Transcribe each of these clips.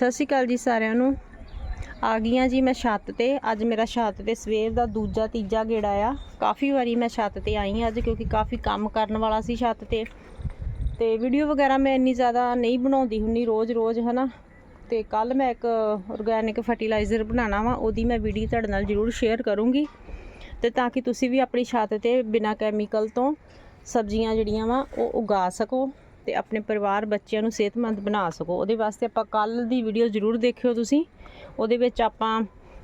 ਸਤਿ ਸ਼੍ਰੀ ਅਕਾਲ ਜੀ ਸਾਰਿਆਂ ਨੂੰ। ਆ ਗਈਆਂ ਜੀ ਮੈਂ ਛੱਤ ਤੇ। ਅੱਜ ਮੇਰਾ ਛੱਤ ਤੇ ਸਵੇਰ ਦਾ ਦੂਜਾ ਤੀਜਾ ਗੇੜਾ ਆ। ਕਾਫੀ ਵਾਰੀ ਮੈਂ ਛੱਤ ਤੇ ਆਈ ਹਾਂ ਅੱਜ ਕਿਉਂਕਿ ਕਾਫੀ ਕੰਮ ਕਰਨ ਵਾਲਾ ਸੀ ਛੱਤ ਤੇ। ਤੇ ਵੀਡੀਓ ਵਗੈਰਾ ਮੈਂ ਇੰਨੀ ਜ਼ਿਆਦਾ ਨਹੀਂ ਬਣਾਉਂਦੀ ਹੁੰਨੀ ਰੋਜ਼-ਰੋਜ਼, ਹਨਾ। ਤੇ ਕੱਲ ਮੈਂ ਇੱਕ ਆਰਗੈਨਿਕ ਫਰਟੀਲਾਈਜ਼ਰ ਬਣਾਉਣਾ ਵਾ, ਉਹਦੀ ਮੈਂ ਵੀਡੀਓ ਤੁਹਾਡੇ ਨਾਲ ਜ਼ਰੂਰ ਸ਼ੇਅਰ ਕਰੂੰਗੀ। ਤੇ ਤਾਂ ਕਿ ਤੁਸੀਂ ਵੀ ਆਪਣੀ ਛੱਤ ਤੇ ਬਿਨਾਂ ਕੈਮੀਕਲ ਤੋਂ ਸਬਜ਼ੀਆਂ ਜਿਹੜੀਆਂ ਵਾ, ਉਹ ਉਗਾ ਸਕੋ। ਤੇ ਆਪਣੇ ਪਰਿਵਾਰ ਬੱਚਿਆਂ ਨੂੰ ਸਿਹਤਮੰਦ ਬਣਾ ਸਕੋ। ਉਹਦੇ ਵਾਸਤੇ ਆਪਾਂ ਕੱਲ ਦੀ ਵੀਡੀਓ ਜ਼ਰੂਰ ਦੇਖਿਓ ਤੁਸੀਂ। ਉਹਦੇ ਵਿੱਚ ਆਪਾਂ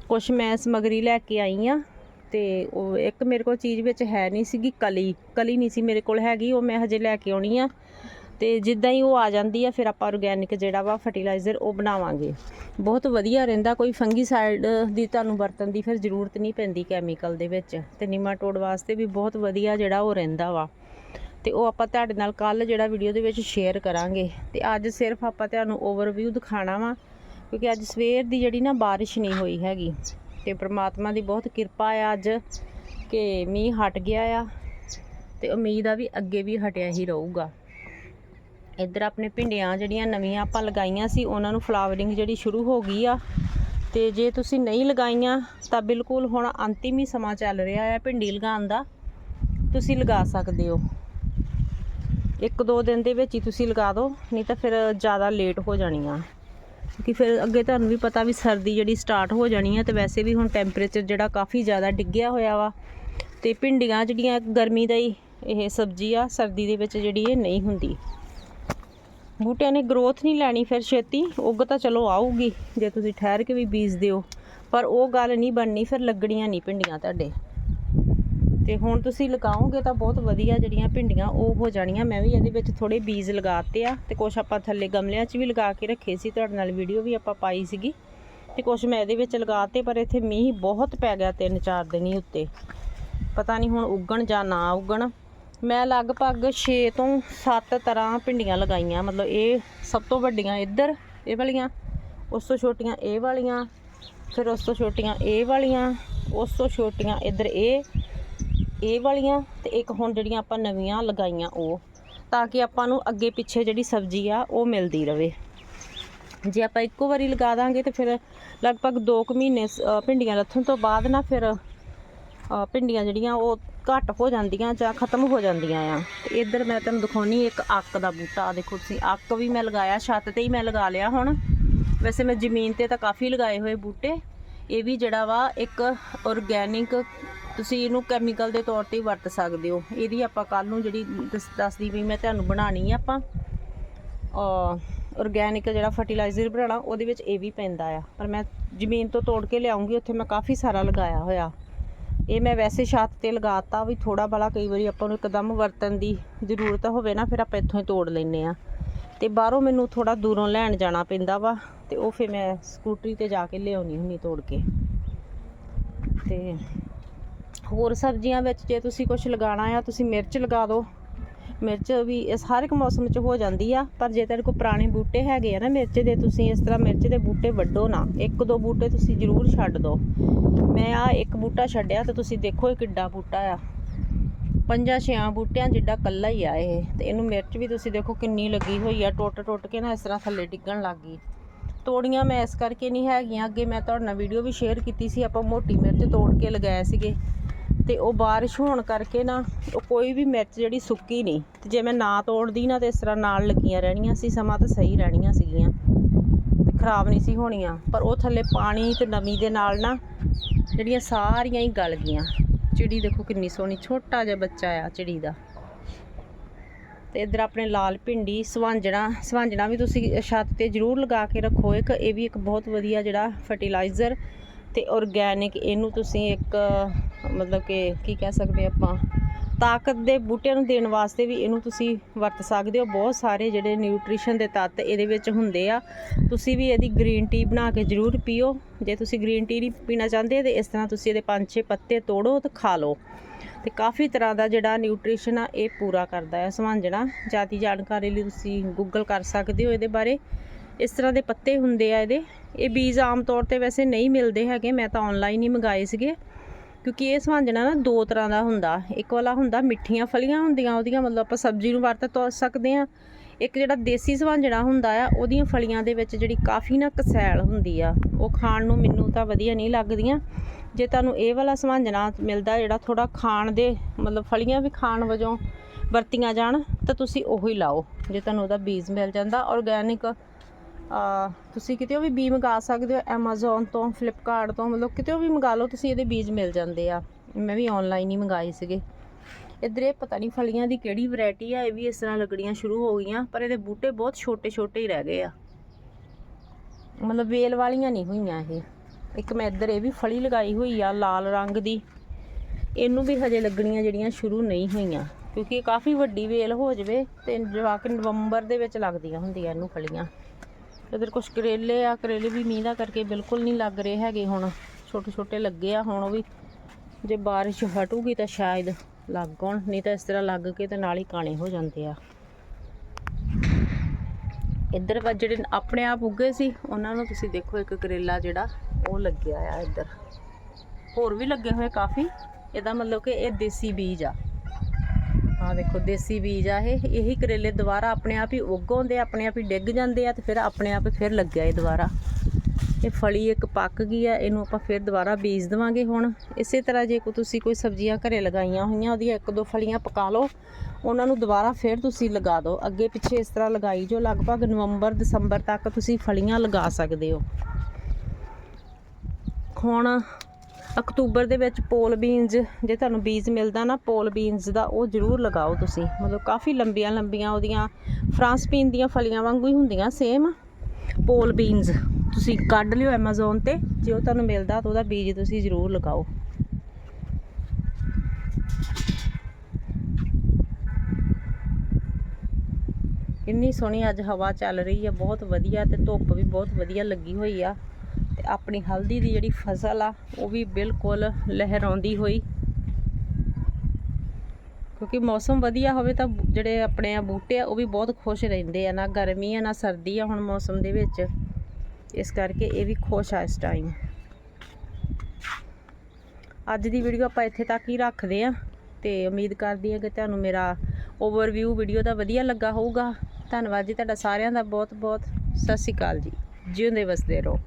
ਕੁਝ ਮੈਂ ਸਮਗਰੀ ਲੈ ਕੇ ਆਈ ਆ ਤੇ ਉਹ ਇੱਕ ਮੇਰੇ ਕੋਲ ਚੀਜ਼ ਵਿੱਚ ਹੈ ਨਹੀਂ ਸੀਗੀ, ਕਲੀ। ਕਲੀ ਨਹੀਂ ਸੀ ਮੇਰੇ ਕੋਲ ਹੈਗੀ, ਉਹ ਮੈਂ ਹਜੇ ਲੈ ਕੇ ਆਉਣੀ ਆ। ਤੇ ਜਿੱਦਾਂ ਹੀ ਉਹ ਆ ਜਾਂਦੀ ਆ, ਫਿਰ ਆਪਾਂ ਆਰਗੈਨਿਕ ਜਿਹੜਾ ਵਾ ਫਰਟੀਲਾਈਜ਼ਰ ਉਹ ਬਣਾਵਾਂਗੇ। ਬਹੁਤ ਵਧੀਆ ਰਹਿੰਦਾ, ਕੋਈ ਫੰਗੀਸਾਈਡ ਦੀ ਤੁਹਾਨੂੰ ਵਰਤਣ ਦੀ ਫਿਰ ਜ਼ਰੂਰਤ ਨਹੀਂ ਪੈਂਦੀ ਕੈਮੀਕਲ ਦੇ ਵਿੱਚ। ਤੇ ਨਿਮਾਟੋਡ ਵਾਸਤੇ ਵੀ ਬਹੁਤ ਵਧੀਆ ਜਿਹੜਾ ਉਹ ਰਹਿੰਦਾ ਵਾ। ਤੇ ਉਹ ਆਪਾਂ ਤੁਹਾਡੇ ਨਾਲ ਕੱਲ ਜਿਹੜਾ ਵੀਡੀਓ ਦੇ ਵਿੱਚ ਸ਼ੇਅਰ ਕਰਾਂਗੇ। ਤੇ ਅੱਜ ਸਿਰਫ ਆਪਾਂ ਤੁਹਾਨੂੰ ਓਵਰਵਿਊ ਦਿਖਾਣਾ ਵਾ, ਕਿਉਂਕਿ ਅੱਜ ਸਵੇਰ ਦੀ ਜਿਹੜੀ ਨਾ ਬਾਰਿਸ਼ ਨਹੀਂ ਹੋਈ ਹੈਗੀ। ਤੇ ਪ੍ਰਮਾਤਮਾ ਦੀ ਬਹੁਤ ਕਿਰਪਾ ਆ ਅੱਜ ਕਿ ਮੀਂਹ ਹਟ ਗਿਆ ਆ, ਤੇ ਉਮੀਦ ਆ ਵੀ ਅੱਗੇ ਵੀ ਹਟਿਆ ਹੀ ਰਹੂਗਾ। ਇੱਧਰ ਆਪਣੇ ਭਿੰਡੀਆਂ ਜਿਹੜੀਆਂ ਨਵੀਆਂ ਆਪਾਂ ਲਗਾਈਆਂ ਸੀ, ਉਹਨਾਂ ਨੂੰ ਫਲਾਵਰਿੰਗ ਜਿਹੜੀ ਸ਼ੁਰੂ ਹੋ ਗਈ ਆ। ਤੇ ਜੇ ਤੁਸੀਂ ਨਹੀਂ ਲਗਾਈਆਂ, ਤਾਂ ਬਿਲਕੁਲ ਹੁਣ ਅੰਤਿਮ ਹੀ ਸਮਾਂ ਚੱਲ ਰਿਹਾ ਹੈ ਭਿੰਡੀ ਲਗਾਉਣ ਦਾ। ਤੁਸੀਂ ਲਗਾ ਸਕਦੇ ਹੋ। ਇੱਕ ਦੋ ਦਿਨ ਦੇ ਵਿੱਚ ਹੀ ਤੁਸੀਂ ਲਗਾ ਦਿਓ ਨਹੀਂ ਤਾਂ ਫਿਰ ਜ਼ਿਆਦਾ ਲੇਟ ਹੋ ਜਾਣੀ ਆ ਕਿ ਫਿਰ ਅੱਗੇ ਤੁਹਾਨੂੰ ਵੀ ਪਤਾ ਵੀ ਸਰਦੀ ਜਿਹੜੀ ਸਟਾਰਟ ਹੋ ਜਾਣੀ ਹੈ ਤੇ ਵੈਸੇ ਵੀ ਹੁਣ ਟੈਂਪਰੇਚਰ ਜਿਹੜਾ ਕਾਫੀ ਜ਼ਿਆਦਾ ਡਿੱਗਿਆ ਹੋਇਆ ਵਾ। ਤੇ ਭਿੰਡੀਆਂ ਜਿਹੜੀਆਂ ਗਰਮੀ ਦਾ ਹੀ ਇਹ ਸਬਜ਼ੀ ਆ, ਸਰਦੀ ਦੇ ਵਿੱਚ ਜਿਹੜੀ ਇਹ ਨਹੀਂ ਹੁੰਦੀ। ਬੂਟਿਆਂ ਨੇ ਗਰੋਥ ਨਹੀਂ ਲੈਣੀ ਫਿਰ ਛੇਤੀ, ਉੱਗ ਤਾਂ ਚਲੋ ਆਊਗੀ, ਜੇ ਤੁਸੀਂ ਠਹਿਰ ਕੇ ਵੀ ਬੀਜ ਦਿਓ ਪਰ ਉਹ ਗੱਲ ਨਹੀਂ ਬਣਨੀ, ਫਿਰ ਲੱਗਣੀਆਂ ਨਹੀਂ ਭਿੰਡੀਆਂ ਤੁਹਾਡੇ। ਤੇ ਹੁਣ ਤੁਸੀਂ ਲਗਾਓਗੇ ਤਾਂ ਬਹੁਤ ਵਧੀਆ ਜਿਹੜੀਆਂ ਭਿੰਡੀਆਂ ਉਹ ਹੋ ਜਾਣੀਆਂ। ਮੈਂ ਵੀ ਇਹਦੇ ਵਿੱਚ ਥੋੜੇ ਬੀਜ ਲਗਾਤੇ ਆ ਤੇ ਕੁਝ ਆਪਾਂ ਥੱਲੇ ਗਮਲਿਆਂ 'ਚ ਵੀ ਲਗਾ ਕੇ ਰੱਖੇ ਸੀ। ਤੁਹਾਡੇ ਨਾਲ ਵੀਡੀਓ ਵੀ ਆਪਾਂ ਪਾਈ ਸੀਗੀ। ਤੇ ਕੁਝ ਮੈਂ ਇਹਦੇ ਵਿੱਚ ਲਗਾਤੇ ਪਰ ਇੱਥੇ ਮੀਂਹ ਬਹੁਤ ਪੈ ਗਿਆ ਤਿੰਨ ਚਾਰ ਦਿਨ ਹੀ ਉੱਤੇ। ਪਤਾ ਨਹੀਂ ਹੁਣ ਉੱਗਣ ਜਾਂ ਨਾ ਉੱਗਣ। ਮੈਂ ਲਗਭਗ 6 ਤੋਂ 7 ਤਰ੍ਹਾਂ ਭਿੰਡੀਆਂ ਲਗਾਈਆਂ। ਮਤਲਬ ਇਹ ਸਭ ਤੋਂ ਵੱਡੀਆਂ ਇੱਧਰ ਇਹ ਵਾਲੀਆਂ, ਉਸ ਤੋਂ ਛੋਟੀਆਂ ਇਹ ਵਾਲੀਆਂ, ਫਿਰ ਉਸ ਤੋਂ ਛੋਟੀਆਂ ਇਹ ਵਾਲੀਆਂ, ਉਸ ਤੋਂ ਛੋਟੀਆਂ ਇੱਧਰ ਇਹ ਇਹ ਵਾਲੀਆਂ ਤੇ ਇੱਕ ਹੁਣ ਜਿਹੜੀਆਂ ਆਪਾਂ ਨਵੀਆਂ ਲਗਾਈਆਂ ਉਹ, ਤਾਂ ਕਿ ਆਪਾਂ ਨੂੰ ਅੱਗੇ ਪਿੱਛੇ ਜਿਹੜੀ ਸਬਜ਼ੀ ਆ, ਉਹ ਮਿਲਦੀ ਰਵੇ। ਜੇ ਆਪਾਂ ਇੱਕੋ ਵਾਰੀ ਲਗਾ ਦਾਂਗੇ ਤੇ ਫਿਰ ਲਗਭਗ 2 ਕੁ ਮਹੀਨੇ ਭਿੰਡੀਆਂ ਲੱਥਣ ਤੋਂ ਬਾਅਦ ਨਾ ਫਿਰ ਭਿੰਡੀਆਂ ਜਿਹੜੀਆਂ ਉਹ ਘੱਟ ਹੋ ਜਾਂਦੀਆਂ ਜਾਂ ਖਤਮ ਹੋ ਜਾਂਦੀਆਂ ਆ। ਤੇ ਇੱਧਰ ਮੈਂ ਤੁਹਾਨੂੰ ਦਿਖਾਉਣੀ ਇੱਕ ਅੱਕ ਦਾ ਬੂਟਾ। ਆ ਦੇਖੋ ਤੁਸੀਂ, ਅੱਕ ਵੀ ਮੈਂ ਲਗਾਇਆ, ਛੱਤ ਤੇ ਹੀ ਮੈਂ ਲਗਾ ਲਿਆ ਹੁਣ। ਵੈਸੇ ਮੈਂ ਜ਼ਮੀਨ ਤੇ ਤਾਂ ਕਾਫੀ ਲਗਾਏ ਹੋਏ ਬੂਟੇ। ਇਹ ਵੀ ਜਿਹੜਾ ਵਾ ਇੱਕ ਆਰਗੈਨਿਕ ਤੁਸੀਂ ਇਹਨੂੰ ਕੈਮੀਕਲ ਦੇ ਤੌਰ ਤੇ ਵਰਤ ਸਕਦੇ ਹੋ। ਇਹਦੀ ਆਪਾਂ ਕੱਲ ਨੂੰ ਜਿਹੜੀ ਦੱਸ- ਦੱਸਦੀ ਵੀ ਮੈਂ ਤੁਹਾਨੂੰ ਬਣਾਣੀ ਆ ਆਪਾਂ। ਆਰਗੈਨਿਕ ਜਿਹੜਾ ਫਰਟੀਲਾਈਜ਼ਰ ਬਣਾਉਣਾ, ਉਹਦੇ ਵਿੱਚ ਇਹ ਵੀ ਪੈਂਦਾ ਆ। ਪਰ ਮੈਂ ਜ਼ਮੀਨ ਤੋਂ ਤੋੜ ਕੇ ਲਿਆਉਂਗੀ, ਉੱਥੇ ਮੈਂ ਕਾਫੀ ਸਾਰਾ ਲਗਾਇਆ ਹੋਇਆ। ਇਹ ਮੈਂ ਵੈਸੇ ਛੱਤ ਤੇ ਲਗਾਤਾ ਵੀ ਥੋੜਾ ਬਲਾ ਕਈ ਵਾਰੀ ਆਪਾਂ ਨੂੰ ਇੱਕਦਮ ਵਰਤਣ ਦੀ ਜ਼ਰੂਰਤ ਹੋਵੇ ਨਾ, ਫਿਰ ਆਪਾਂ ਇੱਥੋਂ ਹੀ ਤੋੜ ਲੈਨੇ ਆ। ਤੇ ਬਾਹਰੋਂ ਮੈਨੂੰ ਥੋੜਾ ਦੂਰੋਂ ਲੈਣ ਜਾਣਾ ਪੈਂਦਾ ਵਾ, ਤੇ ਉਹ ਫਿਰ ਮੈਂ ਸਕੂਟਰੀ ਤੇ ਜਾ ਕੇ ਲਿਆਉਣੀ ਹੁੰਨੀ ਤੋੜ ਕੇ। ਤੇ ਹੋਰ ਸਬਜ਼ੀਆਂ ਵਿੱਚ ਜੇ ਤੁਸੀਂ ਕੁਝ ਲਗਾਉਣਾ ਆ, ਤੁਸੀਂ ਮਿਰਚ ਲਗਾ ਦਿਓ। ਮਿਰਚ ਵੀ ਇਸ ਹਰ ਇੱਕ ਮੌਸਮ 'ਚ ਹੋ ਜਾਂਦੀ ਆ, ਪਰ ਜੇ ਤੁਹਾਡੇ ਕੋਲ ਪੁਰਾਣੇ ਬੂਟੇ ਹੈਗੇ ਆ ਨਾ ਮਿਰਚ ਦੇ, ਤੁਸੀਂ ਇਸ ਤਰ੍ਹਾਂ ਮਿਰਚ ਦੇ ਬੂਟੇ ਵੱਢੋ ਨਾ। ਇੱਕ ਦੋ ਬੂਟੇ ਤੁਸੀਂ ਜ਼ਰੂਰ ਛੱਡ ਦਿਓ। ਮੈਂ ਆ ਇੱਕ ਬੂਟਾ ਛੱਡਿਆ ਤੇ ਤੁਸੀਂ ਦੇਖੋ ਇਹ ਕਿੱਡਾ ਬੂਟਾ ਆ। ਪੰਜਾਂ ਛਿਆਂ ਬੂਟਿਆਂ ਜਿੱਡਾ ਕੱਲਾ ਹੀ ਆ ਇਹ। ਤੇ ਇਹਨੂੰ ਮਿਰਚ ਵੀ ਤੁਸੀਂ ਦੇਖੋ ਕਿੰਨੀ ਲੱਗੀ ਹੋਈ ਆ, ਟੁੱਟ ਟੁੱਟ ਕੇ ਨਾ ਇਸ ਤਰ੍ਹਾਂ ਥੱਲੇ ਡਿੱਗਣ ਲੱਗ ਗਈ। ਤੋੜੀਆਂ ਮੈਂ ਇਸ ਕਰਕੇ ਨਹੀਂ ਹੈਗੀਆਂ, ਅੱਗੇ ਮੈਂ ਤੁਹਾਡੇ ਨਾਲ ਵੀਡੀਓ ਵੀ ਸ਼ੇਅਰ ਕੀਤੀ ਸੀ, ਆਪਾਂ ਮੋਟੀ ਮਿਰਚ ਤੋੜ ਕੇ ਲਗਾਏ ਸੀਗੇ। ਤੇ ਉਹ ਬਾਰਿਸ਼ ਹੋਣ ਕਰਕੇ ਨਾ ਉਹ ਕੋਈ ਵੀ ਮਿਰਚ ਜਿਹੜੀ ਸੁੱਕੀ ਨਹੀਂ। ਤੇ ਜੇ ਮੈਂ ਨਾ ਤੋੜਦੀ ਨਾ ਤੇ ਇਸ ਤਰ੍ਹਾਂ ਨਾਲ ਲੱਗੀਆਂ ਰਹਿਣੀਆਂ ਸੀ, ਸਮਾਂ ਤਾਂ ਸਹੀ ਰਹਿਣੀਆਂ ਸੀਗੀਆਂ। ਤੇ ਖਰਾਬ ਨਹੀਂ ਸੀ ਹੋਣੀਆਂ, ਪਰ ਉਹ ਥੱਲੇ ਪਾਣੀ ਤੇ ਨਮੀ ਦੇ ਨਾਲ ਨਾ ਜਿਹੜੀਆਂ ਸਾਰੀਆਂ ਹੀ ਗਲ ਗਈਆਂ। ਚਿੜੀ ਦੇਖੋ ਕਿੰਨੀ ਸੋਹਣੀ, ਛੋਟਾ ਜਿਹਾ ਬੱਚਾ ਆ ਚਿੜੀ ਦਾ। ਤੇ ਇਧਰ ਆਪਣੇ ਲਾਲ ਭਿੰਡੀ, ਸਵਾਂਜਣਾ ਸਵਾਂਜਣਾ ਵੀ ਤੁਸੀਂ ਛੱਤ ਤੇ ਜ਼ਰੂਰ ਲਗਾ ਕੇ ਰੱਖੋ ਇੱਕ। ਇਹ ਵੀ ਇੱਕ ਬਹੁਤ ਵਧੀਆ ਜਿਹੜਾ ਫਰਟੀਲਾਈਜ਼ਰ ਤੇ ਆਰਗੈਨਿਕ ਇਹਨੂੰ ਤੁਸੀਂ ਇੱਕ ਮਤਲਬ ਕਿ ਕੀ ਕਹਿ ਸਕਦੇ ਆਪਾਂ, ਤਾਕਤ ਦੇ ਬੂਟਿਆਂ ਨੂੰ ਦੇਣ ਵਾਸਤੇ ਵੀ ਇਹਨੂੰ ਤੁਸੀਂ ਵਰਤ ਸਕਦੇ ਹੋ। ਬਹੁਤ ਸਾਰੇ ਜਿਹੜੇ ਨਿਊਟ੍ਰੀਸ਼ਨ ਦੇ ਤੱਤ ਇਹਦੇ ਵਿੱਚ ਹੁੰਦੇ ਆ। ਤੁਸੀਂ ਵੀ ਇਹਦੀ ਗ੍ਰੀਨ ਟੀ ਬਣਾ ਕੇ ਜ਼ਰੂਰ ਪੀਓ। ਜੇ ਤੁਸੀਂ ਗ੍ਰੀਨ ਟੀ ਨਹੀਂ ਪੀਣਾ ਚਾਹੁੰਦੇ ਤੇ ਇਸ ਤਰ੍ਹਾਂ ਤੁਸੀਂ ਇਹਦੇ ਪੰਜ ਛੇ ਪੱਤੇ ਤੋੜੋ ਤੇ ਖਾ ਲਓ। ਤੇ ਕਾਫੀ ਤਰ੍ਹਾਂ ਦਾ ਜਿਹੜਾ ਨਿਊਟ੍ਰੀਸ਼ਨ ਆ, ਇਹ ਪੂਰਾ ਕਰਦਾ ਹੈ ਸਮਾਂਜਣਾ ਜਿਆਦੀ ਜਾਣਕਾਰੀ ਲਈ ਤੁਸੀਂ ਗੂਗਲ ਕਰ ਸਕਦੇ ਹੋ ਇਹਦੇ ਬਾਰੇ। ਇਸ ਤਰ੍ਹਾਂ ਦੇ ਪੱਤੇ ਹੁੰਦੇ ਆ ਇਹਦੇ। ਇਹ ਬੀਜ ਆਮ ਤੌਰ ਤੇ ਵੈਸੇ ਨਹੀਂ ਮਿਲਦੇ ਹੈਗੇ। ਮੈਂ ਤਾਂ ਆਨਲਾਈਨ ਹੀ ਮੰਗਾਏ ਸੀਗੇ। ਕਿਉਂਕਿ ਇਹ ਸਵਾਂਜਣਾ ਨਾ ਦੋ ਤਰ੍ਹਾਂ ਦਾ ਹੁੰਦਾ। ਇੱਕ ਵਾਲਾ ਹੁੰਦਾ ਮਿੱਠੀਆਂ ਫਲੀਆਂ ਹੁੰਦੀਆਂ, ਉਹਦੀਆਂ ਮਤਲਬ ਆਪਾਂ ਸਬਜ਼ੀ ਨੂੰ ਵਰਤ ਤੋ ਸਕਦੇ ਆ ਇੱਕ ਜਿਹੜਾ ਦੇਸੀ ਸਵਾਂਜਣਾ ਹੁੰਦਾ ਆ, ਉਹਦੀਆਂ ਫਲੀਆਂ ਦੇ ਵਿੱਚ ਜਿਹੜੀ ਕਾਫੀ ਨਾ ਕਸੈਲ ਹੁੰਦੀ ਆ, ਉਹ ਖਾਣ ਨੂੰ ਮੈਨੂੰ ਤਾਂ ਵਧੀਆ ਨਹੀਂ ਲੱਗਦੀਆਂ। ਜੇ ਤੁਹਾਨੂੰ ਇਹ ਵਾਲਾ ਸਵਾਂਜਣਾ ਮਿਲਦਾ ਜਿਹੜਾ ਥੋੜਾ ਖਾਣ ਦੇ ਮਤਲਬ ਫਲੀਆਂ ਵੀ ਖਾਣ ਵਜੋਂ ਵਰਤੀਆਂ ਜਾਣ, ਤਾਂ ਤੁਸੀਂ ਉਹੀ ਲਾਓ। ਜੇ ਤੁਹਾਨੂੰ ਉਹਦਾ ਬੀਜ ਮਿਲ ਜਾਂਦਾ ਆਰਗੈਨਿਕ ਤੁਸੀਂ ਕਿਤੇ ਵੀ ਬੀ ਮੰਗਾ ਸਕਦੇ ਹੋ, Amazon ਤੋਂ, Flipkart ਤੋਂ, ਮਤਲਬ ਕਿਤੇ ਵੀ ਮੰਗਾ ਲਓ, ਤੁਸੀਂ ਇਹਦੇ ਬੀਜ ਮਿਲ ਜਾਂਦੇ ਆ। ਮੈਂ ਵੀ ਆਨਲਾਈਨ ਹੀ ਮੰਗਾਏ ਸੀਗੇ। ਇੱਧਰ ਇਹ ਪਤਾ ਨਹੀਂ ਫਲੀਆਂ ਦੀ ਕਿਹੜੀ ਵੈਰਾਈਟੀ ਆ, ਇਹ ਵੀ ਇਸ ਤਰ੍ਹਾਂ ਲੱਗਣੀਆਂ ਸ਼ੁਰੂ ਹੋ ਗਈਆਂ, ਪਰ ਇਹਦੇ ਬੂਟੇ ਬਹੁਤ ਛੋਟੇ ਛੋਟੇ ਹੀ ਰਹਿ ਗਏ ਆ। ਮਤਲਬ ਵੇਲ ਵਾਲੀਆਂ ਨਹੀਂ ਹੋਈਆਂ ਇਹ। ਇੱਕ ਮੈਂ ਇੱਧਰ ਇਹ ਵੀ ਫਲੀ ਲਗਾਈ ਹੋਈ ਆ, ਲਾਲ ਰੰਗ ਦੀ। ਇਹਨੂੰ ਵੀ ਹਜੇ ਲੱਗਣੀਆਂ ਜਿਹੜੀਆਂ ਸ਼ੁਰੂ ਨਹੀਂ ਹੋਈਆਂ, ਕਿਉਂਕਿ ਇਹ ਕਾਫੀ ਵੱਡੀ ਵੇਲ ਹੋ ਜਵੇ ਤੇ ਜਵਾ ਕੇ ਨਵੰਬਰ ਦੇ ਵਿੱਚ ਲੱਗਦੀਆਂ ਹੁੰਦੀਆਂ ਇਹਨੂੰ ਫਲੀਆਂ। ਇੱਧਰ ਕੁਝ ਕਰੇਲੇ ਆ, ਕਰੇਲੇ ਵੀ ਮੀਂਹ ਦਾ ਕਰਕੇ ਬਿਲਕੁਲ ਨਹੀਂ ਲੱਗ ਰਹੇ ਹੈਗੇ ਹੁਣ। ਛੋਟੇ ਛੋਟੇ ਲੱਗੇ ਆ, ਹੁਣ ਉਹ ਵੀ ਜੇ ਬਾਰਿਸ਼ ਹਟੂਗੀ ਤਾਂ ਸ਼ਾਇਦ ਲੱਗ ਆਉਣ, ਨਹੀਂ ਤਾਂ ਇਸ ਤਰ੍ਹਾਂ ਲੱਗ ਕੇ ਤੇ ਨਾਲ ਹੀ ਕਾਣੇ ਹੋ ਜਾਂਦੇ ਆ। ਇੱਧਰ ਵਾ ਜਿਹੜੇ ਆਪਣੇ ਆਪ ਉੱਗੇ ਸੀ, ਉਹਨਾਂ ਨੂੰ ਤੁਸੀਂ ਦੇਖੋ ਇੱਕ ਕਰੇਲਾ ਜਿਹੜਾ, ਉਹ ਲੱਗਿਆ ਆ ਇੱਧਰ। ਹੋਰ ਵੀ ਲੱਗੇ ਹੋਏ ਕਾਫੀ। ਇਹਦਾ ਮਤਲਬ ਕਿ ਇਹ ਦੇਸੀ ਬੀਜ ਆ। ਆ ਦੇਖੋ ਦੇਸੀ ਬੀਜ ਆ ਇਹ। ਇਹੀ ਕਰੇਲੇ ਦੁਬਾਰਾ ਆਪਣੇ ਆਪ ਹੀ ਉੱਗ ਆਉਂਦੇ ਆ, ਆਪਣੇ ਆਪ ਹੀ ਡਿੱਗ ਜਾਂਦੇ ਆ ਤੇ ਫਿਰ ਆਪਣੇ ਆਪ ਫਿਰ ਲੱਗਿਆ ਇਹ ਦੁਬਾਰਾ। ਇਹ ਫਲੀ ਇੱਕ ਪੱਕ ਗਈ ਆ ਇਹਨੂੰ ਆਪਾਂ ਫਿਰ ਦੁਬਾਰਾ ਬੀਜ ਦੇਵਾਂਗੇ ਹੁਣ। ਇਸੇ ਤਰ੍ਹਾਂ ਜੇ ਕੋ ਤੁਸੀਂ ਕੋਈ ਸਬਜ਼ੀਆਂ ਘਰੇ ਲਗਾਈਆਂ ਹੋਈਆਂ ਉਹਦੀਆਂ ਇੱਕ ਦੋ ਫਲੀਆਂ ਪਕਾ ਲਓ ਉਹਨਾਂ ਨੂੰ ਦੁਬਾਰਾ ਫਿਰ ਤੁਸੀਂ ਲਗਾ ਦਿਓ। ਅੱਗੇ ਪਿੱਛੇ ਇਸ ਤਰ੍ਹਾਂ ਲਗਾਈ ਜੋ ਲਗਭਗ ਨਵੰਬਰ ਦਸੰਬਰ ਤੱਕ ਤੁਸੀਂ ਫਲੀਆਂ ਲਗਾ ਸਕਦੇ ਹੋ। ਹੁਣ ਅਕਤੂਬਰ ਦੇ ਵਿੱਚ ਪੋਲ ਬੀਨਸ ਜੇ ਤੁਹਾਨੂੰ ਬੀਜ ਮਿਲਦਾ ਨਾ, ਪੋਲ ਬੀਨਸ ਦਾ ਉਹ ਜ਼ਰੂਰ ਲਗਾਓ ਤੁਸੀਂ। ਮਤਲਬ ਕਾਫੀ ਲੰਬੀਆਂ ਲੰਬੀਆਂ ਉਹਦੀਆਂ ਫਰਾਂਸ ਬੀਨ ਦੀਆਂ ਫਲੀਆਂ ਵਾਂਗੂ ਹੀ ਹੁੰਦੀਆਂ ਸੇਮ ਪੋਲ ਬੀਨਸ ਤੁਸੀਂ ਕੱਢ ਲਿਓ Amazon ਤੇ, ਜੇ ਉਹ ਤੁਹਾਨੂੰ ਮਿਲਦਾ ਤਾਂ ਉਹਦਾ ਬੀਜ ਤੁਸੀਂ ਜ਼ਰੂਰ ਲਗਾਓ। ਇੰਨੀ ਸੋਹਣੀ ਅੱਜ ਹਵਾ ਚੱਲ ਰਹੀ ਹੈ ਬਹੁਤ ਵਧੀਆ ਤੇ ਧੁੱਪ ਵੀ ਬਹੁਤ ਵਧੀਆ ਲੱਗੀ ਹੋਈ ਆ। ਆਪਣੀ ਹਲਦੀ ਦੀ ਜਿਹੜੀ ਫਸਲ ਆ, ਉਹ ਵੀ ਬਿਲਕੁਲ ਲਹਿਰਾਉਂਦੀ ਹੋਈ। ਕਿਉਂਕਿ ਮੌਸਮ ਵਧੀਆ ਹੋਵੇ ਤਾਂ ਜਿਹੜੇ ਆਪਣੇ ਆ ਬੂਟੇ ਆ, ਉਹ ਵੀ ਬਹੁਤ ਖੁਸ਼ ਰਹਿੰਦੇ ਆ। ਨਾ ਗਰਮੀ ਆ, ਨਾ ਸਰਦੀ ਆ ਹੁਣ ਮੌਸਮ ਦੇ ਵਿੱਚ। ਇਸ ਕਰਕੇ ਇਹ ਵੀ ਖੁਸ਼ ਆ ਇਸ ਟਾਈਮ ਅੱਜ ਦੀ ਵੀਡੀਓ ਆਪਾਂ ਇੱਥੇ ਤੱਕ ਹੀ ਰੱਖਦੇ ਆ। ਤੇ ਉਮੀਦ ਕਰਦੀ ਹਾਂ ਕਿ ਤੁਹਾਨੂੰ ਮੇਰਾ ਓਵਰਵਿਊ ਵੀਡੀਓ ਦਾ ਵਧੀਆ ਲੱਗਾ ਹੋਊਗਾ। ਧੰਨਵਾਦ ਜੀ ਤੁਹਾਡਾ ਸਾਰਿਆਂ ਦਾ ਬਹੁਤ ਬਹੁਤ ਸਤਿ ਸ਼੍ਰੀ ਅਕਾਲ ਜੀ। ਜਿਉਂਦੇ ਵਸਦੇ ਰਹੋ।